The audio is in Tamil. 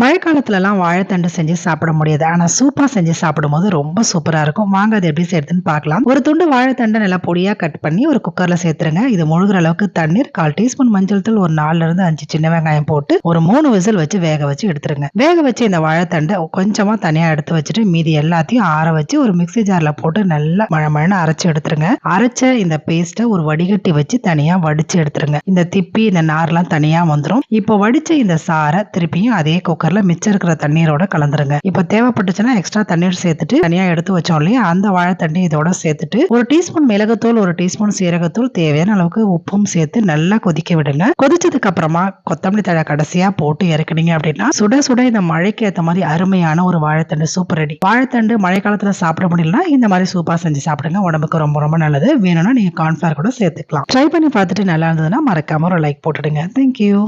மழை காலத்துலலாம் வாழைத்தண்டு செஞ்சு சாப்பிட முடியாது. ஆனால் சூப்பாக செஞ்சு சாப்பிடும்போது ரொம்ப சூப்பராக இருக்கும். வாங்க அது எப்படி செய்யறதுன்னு பார்க்கலாம். ஒரு துண்டு வாழைத்தண்டை நல்லா பொடியாக கட் பண்ணி ஒரு குக்கரில் சேர்த்துருங்க. இது முழுகிற அளவுக்கு தண்ணீர் கால் டீஸ்பூன் மஞ்சள் தூள் ஒரு நாலுல இருந்து அஞ்சு சின்ன வெங்காயம் போட்டு ஒரு மூணு விசில் வச்சு வேக வச்சு எடுத்துருங்க. வேக வச்சு இந்த வாழைத்தண்டை கொஞ்சமாக தனியாக எடுத்து வச்சுட்டு மீதி எல்லாத்தையும் ஆற வச்சு ஒரு மிக்ஸி ஜாரில் போட்டு நல்லா மழை மழைன்னு அரைச்சு எடுத்துருங்க. அரைச்ச இந்த பேஸ்ட்டை ஒரு வடிகட்டி வச்சு தனியாக வடிச்சு எடுத்துருங்க. இந்த திப்பி இந்த நார்லாம் தனியாக வந்துடும் இப்போ வடிச்ச இந்த சாரை திருப்பியும் அதே குக்கர் குக்கர்ல மிச்சம் இருக்கிற தண்ணீரோட கலந்துருங்க. இப்போ தேவைப்பட்டுச்சுன்னா எக்ஸ்ட்ரா தண்ணீர் சேர்த்துட்டு தனியா எடுத்து வச்சோம் இல்லையா? அந்த வாழை தண்ணி இதோட சேர்த்துட்டு ஒரு டீஸ்பூன் மிளகுத்தூள் ஒரு டீஸ்பூன் சீரகத்தூள் தேவையான அளவுக்கு உப்பும் சேர்த்து நல்லா கொதிக்க விடுங்க. கொதிச்சதுக்கு அப்புறமா கொத்தமல்லி தழை கடைசியா போட்டு இறக்குனீங்க அப்படின்னா சுட சுட இந்த மழைக்கு ஏற்ற மாதிரி அருமையான ஒரு வாழைத்தண்டு சூப்பர் ரெடி வாழைத்தண்டு மழை காலத்துல சாப்பிட முடியலன்னா இந்த மாதிரி சூப்பா செஞ்சு சாப்பிடுங்க. உடம்புக்கு ரொம்ப ரொம்ப நல்லது. வேணும்னா நீங்க கார்ன்ஃபிளவர் கூட சேர்த்துக்கலாம். ட்ரை பண்ணி பார்த்துட்டு நல்லா இருந்ததுன்னா மறக்காம ஒரு லைக் போட்டுடுங்க. தேங்க்யூ